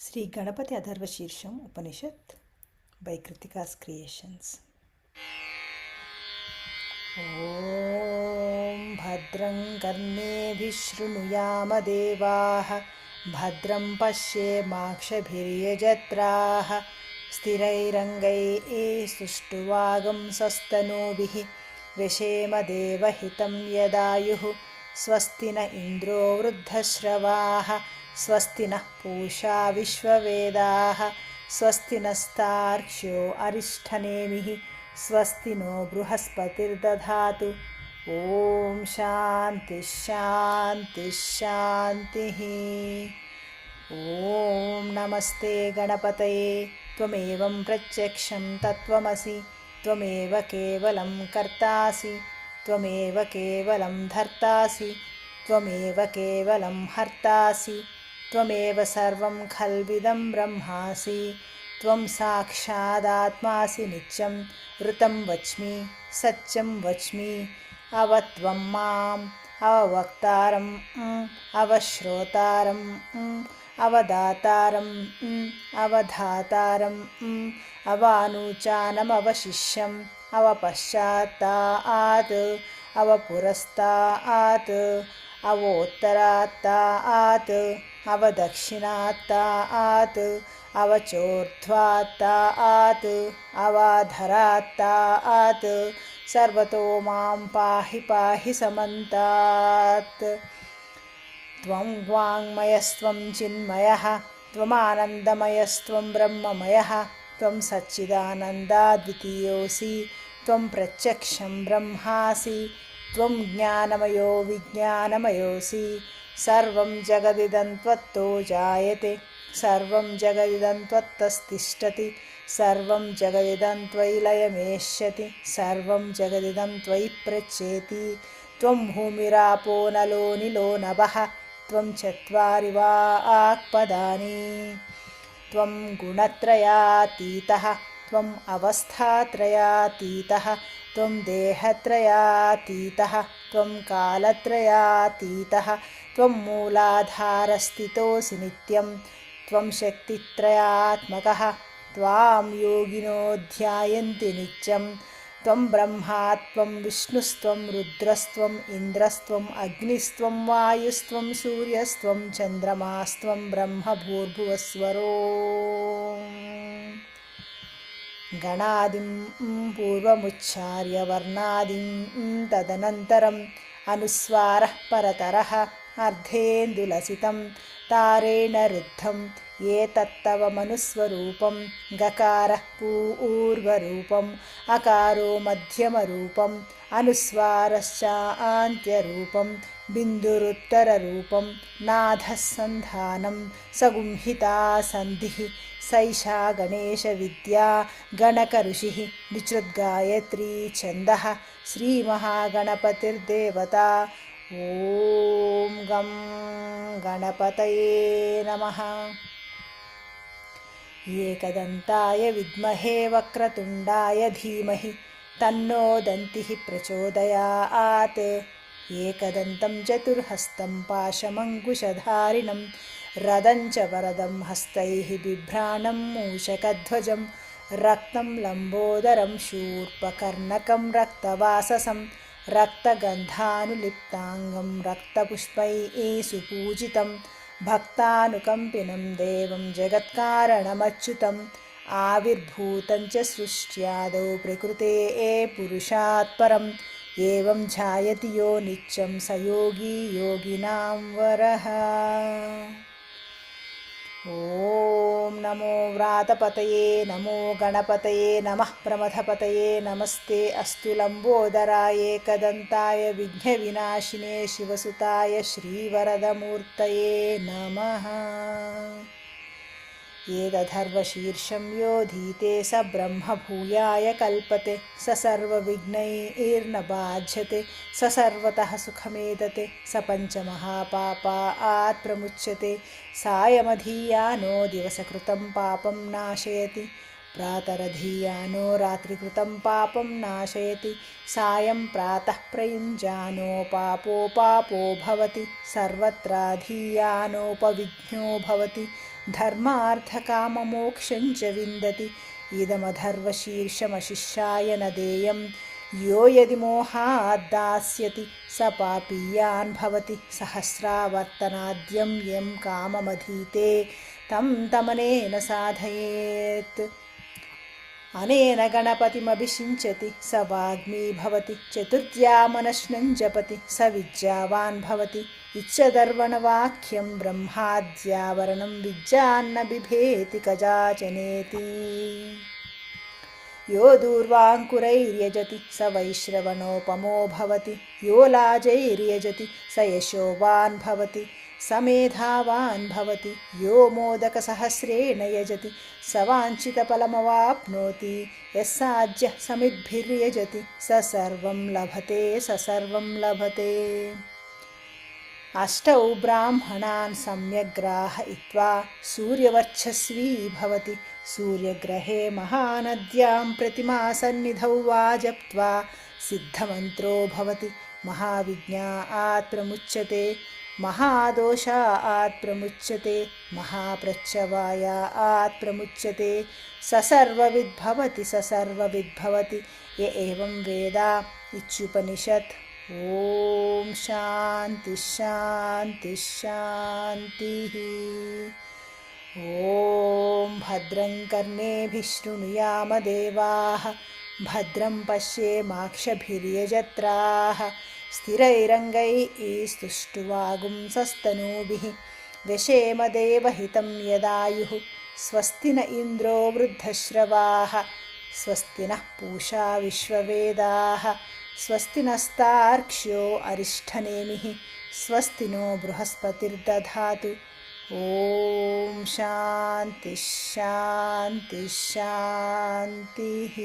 Shri Ganapati Atharva शीर्षम Upanishad by Kritika's Creations. ॐ भद्रं भद्रम पश्ये भद्रं पश्येमाक्षभिर्यजत्राः स्थिरैरङ्गैः सुष्ठुवागं भी व्यशेम देवि यदायुः स्वस्ति न इन्द्रो वृद्धश्रवाः स्वस्ति नः पूषा विश्ववेदाः स्वस्ति नस्तार्क्ष्यो अरिष्ठनेमिः स्वस्ति नो बृहस्पतिर्दधातु। ॐ शान्तिः शान्तिः शान्तिः। ॐ नमस्ते गणपतये त्वमेवं प्रत्यक्षं तत्त्वमसि त्वमेव केवलं कर्तासि त्वमेव केवलं धर्तासि त्वमेव केवलं हर्तासि त्वमेव सर्वं खल्विदं ब्रह्मासि त्वं साक्षादात्मासि नित्यं ऋतं वच्मि सत्यं वच्मि अव त्वं माम् अववक्तारम् अवश्रोतारम् अवदातारम् अवधातारम् अवानुचानमवशिष्यम् अवपश्चात्तात् अवपुरस्तात् अवोत्तरात्तात् अवदक्षिणात्तात् अवचोर्ध्वात्तात् अवाधरात्तात् सर्वतो मां पाहि पाहि समन्तात्। त्वं वाङ्मयस्त्वं चिन्मयः त्वमानन्दमयस्त्वं ब्रह्ममयः त्वं सच्चिदानन्दाद्वितीयोऽसि त्वं प्रत्यक्षं ब्रह्मासि त्वं ज्ञानमयो विज्ञानमयोऽसि सर्वं जगदिदं त्वत्तो जायते सर्वं जगदिदं त्वत्तस्तिष्ठति सर्वं जगदिदं त्वयि लयमेष्यति सर्वं जगदिदं त्वयि प्रच्येति त्वं भूमिरापो नलो निलो नभः त्वं चत्वारि वा आक्पदानि त्वं गुणत्रयातीतः त्वम् अवस्थात्रयातीतः त्वं देहत्रयातीतः त्वं कालत्रयातीतः त्वं मूलाधारस्थितोऽसि नित्यं त्वं शक्तित्रयात्मकः त्वां योगिनो ध्यायन्ति नित्यं त्वं ब्रह्मा त्वं विष्णुस्त्वं रुद्रस्त्वम् इन्द्रस्त्वम् अग्निस्त्वं वायुस्त्वं सूर्यस्त्वं चन्द्रमास्त्वं ब्रह्मभूर्भुवस्वरो గణాదిం పూర్వముచ్చార్య వర్ణాదిం తదనంతరం అనుస్వార పరతర అర్ధేందులసితం తారేణ రుద్ధం ఏ తత్తవ మనుస్వరూపం గకార పూర్వరూపం అకారో మధ్యమరూపం అనుస్వారశ్చాంత్యరూపం బిందురుత్తరరూపం నాథసంధానం సగుంహితా సంధి सैषा गणेशविद्या गणकऋषिः विचृद्गायत्री छन्दः श्रीमहागणपतिर्देवता। ॐ गं गणपतये नमः। एकदन्ताय विद्महे वक्रतुण्डाय धीमहि तन्नो दन्तिः प्रचोदयात्। एकदन्तं चतुर्हस्तं पाशमङ्कुशधारिणं రదంచ వరదం హస్తై బిభ్రాణం మూషకధ్వజం రక్తం లంబోదరం శూర్పకర్ణకం రక్తవాససం రక్తగంధానులిప్తాంగం రక్తపుష్పై సుపూజితం భక్తానుకంపినం దేవం జగత్కారణమచ్యుతం ఆవిర్భూతం చ సృష్ట్యాదౌ ప్రకృతే ఏ పురుషాత్పరం ఏం జాయతి యో నిత్యం సయోగి యోగినాం వరః. ॐ नमो व्रातपतये नमो गणपतये नमः प्रमथपतये नमस्ते अस्तु लम्बोदराय एकदन्ताय विघ्नविनाशिने शिवसुताय श्रीवरदमूर्तये नमः एतधर्वशीर्षं योधीते स ब्रह्मभूयाय कल्पते स सर्वविघ्नैर्न बाध्यते स सर्वतः सुखमेदते स पञ्चमहापापात् प्रमुच्यते सायमधीयानो दिवसकृतं पापं नाशयति प्रातरधीयानो रात्रिकृतं पापं नाशयति सायं प्रातः प्रयुञ्जानो पापो पापो भवति सर्वत्राधीयानोपविज्ञो भवति धर्मार्थकाममोक्षं च विन्दति। इदमधर्वशीर्षमशिष्याय न देयं यो यदि मोहाद्दास्यति स पापीयान् भवति। सहस्रावर्तनाद्यं यं काममधीते। तं तमनेन साधयेत्। अनेन गणपतिमभिषिञ्चति स वाग्मी भवति। चतुर्थ्यामनश्नं जपति स विद्यावान् भवति इच्छदर्वणवाक्यं ब्रह्माद्यावरणं विद्यान्न बिभेति कजाचनेति यो दूर्वाङ्कुरैर्यजति स वैश्रवणोपमो भवति यो लाजैर्यजति स यशोवान् भवति स मेधावान् भवति यो मोदकसहस्रेण यजति स वाञ्छितफलमवाप्नोति यस्साज्यः समिद्भिर्यजति स सर्वं लभते स सर्वं అష్టౌ బ్రాహ్మణాన్ సమ్యగ్రాహయిత్వా సూర్యవర్చస్వీ భవతి. సూర్యగ్రహే మహానద్యాం ప్రతిమా సన్నిధౌ వా జప్త్వా సిద్ధమంత్రో భవతి. మహావిజ్ఞా ఆత్రముచ్యతే మహాదోష ఆత్రముచ్యతే మహాప్రచ్చవాయ ఆత్రముచ్యతే. ససర్వవిద్భవతి ససర్వవిద్భవతి. య ఏం వేద? ఇత్యుపనిషత్ ॐ शान्तिः ॐ भद्रं कर्णेभिः शृणुयामदेवाः भद्रं पश्येमाक्षभिर्यजत्राः स्थिरैरङ्गैस्तुष्टुवागुंसस्तनूभिः व्यशेमदेवहितं यदायुः स्वस्ति न इन्द्रो वृद्धश्रवाः स्वस्ति नः पूषा विश्ववेदाः स्वस्ति नस्तार्क्ष्यो अरिष्ठनेमिः स्वस्ति नो बृहस्पतिर्दधातु। ॐ शान्तिः शान्तिः शान्तिः